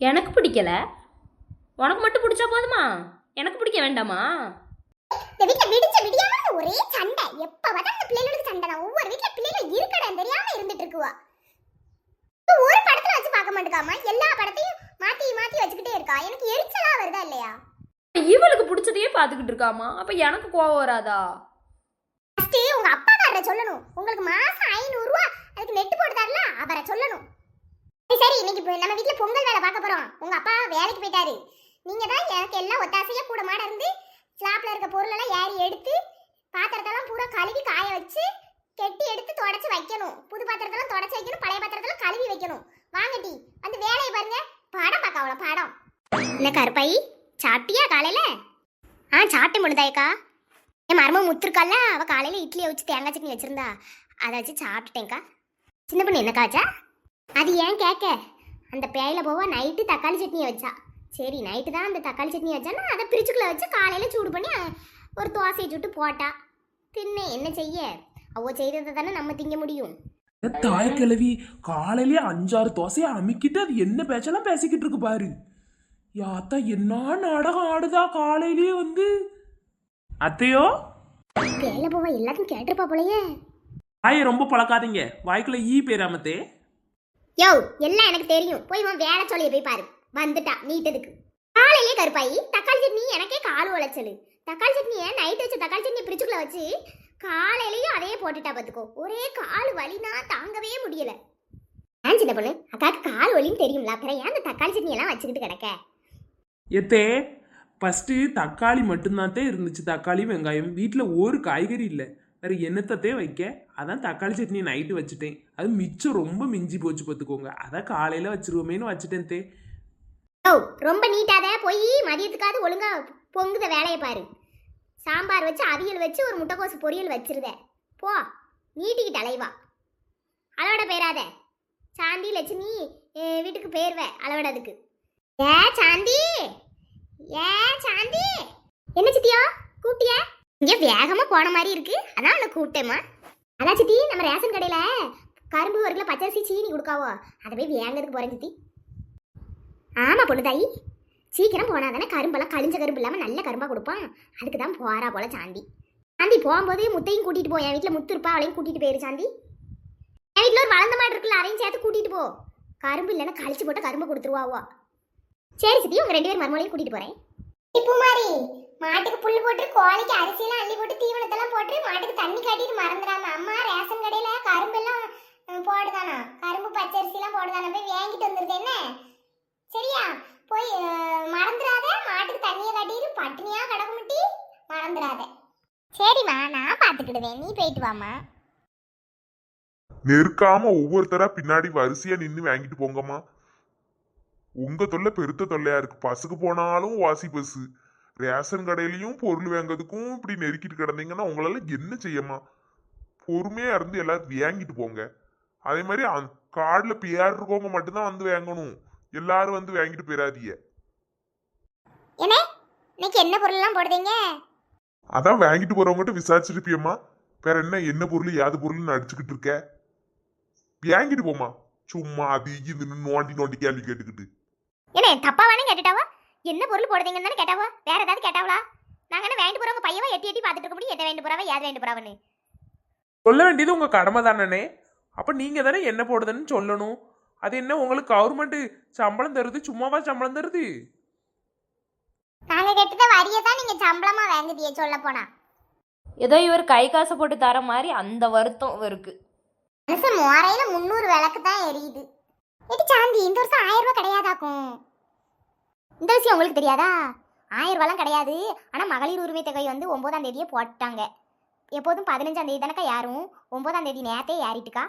எனக்கு பிடிக்கல. உனக்கு மட்டும் பிடிச்சா போதுமா? எனக்கு பிடிக்க வேண்டாமா? இந்த வீட்ல விடிச்ச விடியாம ஒரே சண்டை. எப்ப பார்த்தாலும் இந்த பிள்ளைகளுக்கு சண்டை தான். ஒவ்வொரு வீட்ல பிள்ளைகள் இருக்கடா தெரியாம இருந்துட்டு இருக்குவா. ஒரு படத்துல வச்சு பார்க்க மாட்டேங்காம எல்லா படத்தையும் மாத்தி மாத்தி வச்சுக்கிட்டே இருக்கா. எனக்கு எரிச்சலா வருதா இல்லையா? இவளுக்கு பிடிச்சதையே பார்த்துக்கிட்டு இருக்காமா அப்போ எனக்கு கோவம் வராதா? ஃபர்ஸ்ட் உங்க அப்பா காரரை சொல்லணும். உங்களுக்கு மாசம் ஐநூறு ரூபா அதுக்கு நெட் போட்டு தரல அவரை சொல்லணும். சரி, இன்னைக்கு நம்ம வீட்டில் பொங்கல் வேலை பார்க்க போறோம். உங்க அப்பா வேலைக்கு போயிட்டாரு. நீங்க தான் எனக்கு எல்லாம் ஒத்தாசையா கூட மாட இருந்து ஸ்லாப்ல இருக்க பொருள் எல்லாம் ஏறி எடுத்து பாத்திரத்தெல்லாம் பூரா கழுவி காய வச்சு கெட்டி எடுத்து தொடச்சி வைக்கணும். புது பாத்திரத்தெல்லாம் தொடச்சி வைக்கணும் பழைய பாத்திரத்தெல்லாம் கழுவி வைக்கணும். வாங்கட்டி வந்து வேலையை பாருங்க. படம் பார்க்க அவ்வளோ படம். என்ன கருப்பாயி சாப்பிட்டியா காலையில? ஆ சாப்பிட்டு முழுதாயக்கா என் மரும முத்துருக்கால அவள் காலையில் இட்லியை வச்சு தேங்காய் சட்னி வச்சுருந்தா. அதை வச்சு சாப்பிட்டுட்டேங்க்கா சின்ன பொண்ணு என்னக்காச்சா அது ஏன் கேட்க? அந்த பேயில போவா நைட்டு தக்காளி சட்னியை வச்சா. சரி நைட்டு தான் அந்த தக்காளி சட்னி வச்சானா அதை பிரிச்சுக்குள்ள வச்சு காலையில சூடு பண்ணி ஒரு தோசையை சுட்டு போட்டா. தின்னு என்ன செய்ய? அவ செய்ததை தானே நம்ம திங்க முடியும். தாய் கிழவி காலையிலே அஞ்சாறு தோசையை அமுக்கிட்டு அது என்ன பேச்செல்லாம் பேசிக்கிட்டு இருக்கு பாரு. யாத்தா என்ன நாடகம் ஆடுதா காலையிலேயே வந்து? அத்தையோ? பேயில போவா எல்லாத்தையும் கேட்டிருப்பா போலயே. வாயை ரொம்ப பழக்காதீங்க. வாய்க்குள்ள ஈ பேராமத்தே யோ எல்லாம் எனக்கு தெரியும். போய் உன் வேலை சொல்லி போய் பாரு. வந்துட்டா நீட்டதுக்கு. காலையிலே கருப்பாயி தக்காளி சட்னி எனக்கே கால் உழைச்சலு. தக்காளி சட்னியை நைட் வச்ச தக்காளி சட்னி பிரிச்சுக்குள்ள வச்சு காலையிலயும் அதையே போட்டுட்டா பார்த்துக்கோ ஒரே கால் வலினா தாங்கவே முடியல. ஏன் சின்ன பொண்ணு? அக்காவுக்கு கால் வலின்னு தெரியும்ல அப்புறம் ஏன் அந்த தக்காளி சட்னி எல்லாம் வச்சுக்கிட்டு கிடக்க? எத்தே ஃபஸ்ட்டு தக்காளி மட்டும்தான் இருந்துச்சு. தக்காளி வெங்காயம். வீட்டில் ஒரு காய்கறி இல்லை. வேறு என்னத்தத்தே வைக்க? அதான் தக்காளி சட்னி நைட்டு வச்சுட்டேன். அது மிச்சம் ரொம்ப மிஞ்சி போச்சு பார்த்துக்கோங்க. அதான் காலையில் வச்சிருவோமேனு வச்சுட்டேன் தே. ரொம்ப நீட்டாத போய் மதியத்துக்காவது ஒழுங்கா பொங்குத வேலையை பாரு. சாம்பார் வச்சு அவியல் வச்சு ஒரு முட்டைக்கோசு பொரியல் வச்சிருத போ நீட்டிக்கிட்டு அலைவா அளவட பேராத சாந்தி லட்சுமி அஹ், வீட்டுக்கு பேர்வ அளவிடதுக்கு ஏ சாந்தி! ஏ சாந்தி! என்ன சித்தியா? கூப்பிட்டியா? இங்கே வேகமா போன மாதிரி இருக்கு. அதான் உன்னை கூப்பிட்டேம்மா. அதான் சித்தி நம்ம ரேஷன் கடையில கரும்பு ஒரு கிலோ பச்சரிசி சீனி கொடுக்காவோ? அதை போய் வேங்கிறதுக்கு போறேன் சித்தி. ஆமா பொண்ணுதாயி. சீக்கிரம் போனா தானே கரும்பெல்லாம் கழிஞ்ச கரும்பு இல்லாம நல்ல கரும்பா கொடுப்பான். அதுக்கு தான் போறா போல சாந்தி. சாந்தி போகும்போது முத்தையும் கூட்டிட்டு போ. என் வீட்டில் முத்து இருப்பா அவளையும் கூட்டிட்டு போயிரு சாந்தி. என் வீட்டில் ஒரு வளர்ந்த மாடு இருக்குல்ல அதையும் சேர்த்து கூட்டிட்டு போ. கரும்பு இல்லைன்னா கழிச்சு போட்டு கரும்பு கொடுத்துருவாவோ? சரி சித்தி உங்கள் ரெண்டு பேரும் மருமலையும் கூட்டிட்டு போறேன். பூமாரி மாட்டுக்கு புல் போட்டு கோழிக்கு அரிசியெல்லாம் அள்ளி போட்டு தீவனத்தெல்லாம் போட்டு மாட்டுக்கு தண்ணி காட்டிட்டு மறந்துடாம அம்மா ரேஷன் கடையில கரும்பு எல்லாம் போடுதானா? கரும்பு பச்சரிசி எல்லாம் போடுதானா? போய் வாங்கிட்டு வந்துருது என்ன? சரியா? போய் மறந்துடாத மாட்டுக்கு தண்ணியை காட்டிட்டு பட்டினியா கிடக்க முட்டி மறந்துடாத சரிம்மா நான் பார்த்துக்கிடுவேன். நீ போயிட்டு வாமா நெருக்காம ஒவ்வொருத்தரா பின்னாடி வரிசையா நின்று வாங்கிட்டு போங்கம்மா. உங்க தொல்லை பெருத்த தொல்லையா இருக்கு. பஸ்ஸுக்கு போனாலும் வாசி பஸ்ஸு. ரேஷன் கடையிலயும் பொருள் வாங்குறதுக்கும் இப்படி நெருக்கிட்டு கிடந்தீங்கன்னா உங்களால என்ன செய்யமா? பொறுமையா இருந்து எல்லாரும் வாங்கிட்டு போங்க. அதே மாதிரி கார்டுல பேர் இருக்கவங்க மட்டும்தான் வந்து வாங்கணும். எல்லாரும் வந்து வாங்கிட்டு போயிடாதீங்க இன்னைக்கு என்ன பொருள்லாம் போடுதீங்க அதான் வாங்கிட்டு போறவங்ககிட்ட விசாரிச்சிருப்பியம்மா. வேற என்ன என்ன பொருள் யாது பொருள்னு அடிச்சுக்கிட்டு இருக்க? வாங்கிட்டு போமா சும்மா அது இதுன்னு நோண்டி நோண்டி கேள்வி கேட்டுக்கிட்டு. என்ன தப்பா வேணும் கேட்டுட்டாவா? என்ன பொருள் போடுதீங்கன்னு தானே கேட்டாவா? வேற ஏதாவது கேட்டாவளா? நாங்க என்ன வாங்கிட்டு போறவங்க பையவா எட்டி எட்டி பார்த்துட்டு இருக்க முடியும்? எதை வாங்கிட்டு போறாவா ஏது போறாவன்னு. சொல்ல வேண்டியது உங்கள் கடமை தானே அப்போ நீங்கள் தானே என்ன போடுதுன்னு சொல்லணும். அது என்ன உங்களுக்கு கவர்மெண்ட் சம்பளம் தருது சும்மாவா சம்பளம் தருது? நாங்க கேட்டத வரியை தான் நீங்க சம்பளமா வாங்குதியே சொல்ல போனா. ஏதோ இவர் கை காசை போட்டு தர மாதிரி அந்த வருத்தம் இவருக்கு. மனுஷன் மோரையில முந்நூறு விளக்கு தான் எரியுது. எடி சாந்தி இந்த வருஷம் ஆயிரம் ரூபாய் கிடையாதாக்கும்? இந்த விஷயம் உங்களுக்கு தெரியாதா? ஆயிரம் ரூபாய்லாம் கிடையாது. ஆனால் மகளிர் உரிமை தொகை வந்து ஒம்போதாம் தேதியே போட்டாங்க. எப்போதும் பதினஞ்சாம் தேதி தானக்கா யாரும் ஒம்போதாம் தேதி நேரத்தே ஏறிட்டுக்கா?